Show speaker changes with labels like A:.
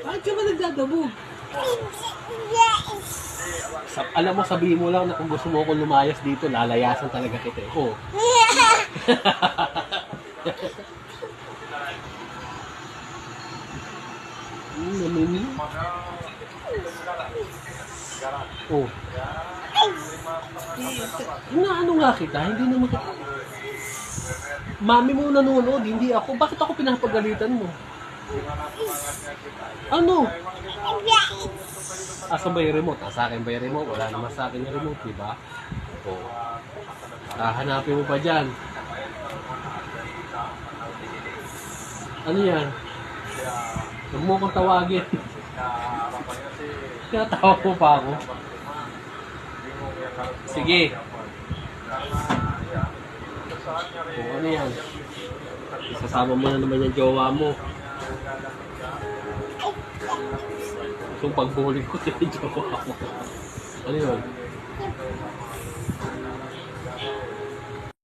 A: Bakit ka ba nagdadabog? Sa, alam mo, sabihin mo lang na kung gusto mo akong lumayas dito, lalayasan talaga kita. Oh. Hmm, namimili. Oh. Inaano nga kita, hindi naman kita. Mami mo nanonood, hindi ako. Bakit ako pinapagalitan mo? Ano? Asa ba yung remote? Ah, sa akin ba yung remote? Wala naman sa akin yung remote, di ba? Oo. Hahanapin mo pa dyan. Ano yan? Huwag mo akong tawagin. Kaya tawag mo pa ako. Sige. Kung ano yan? Isasama mo na naman yung jowa mo. So, pagbuhuli ko jowa mo. Ano yun?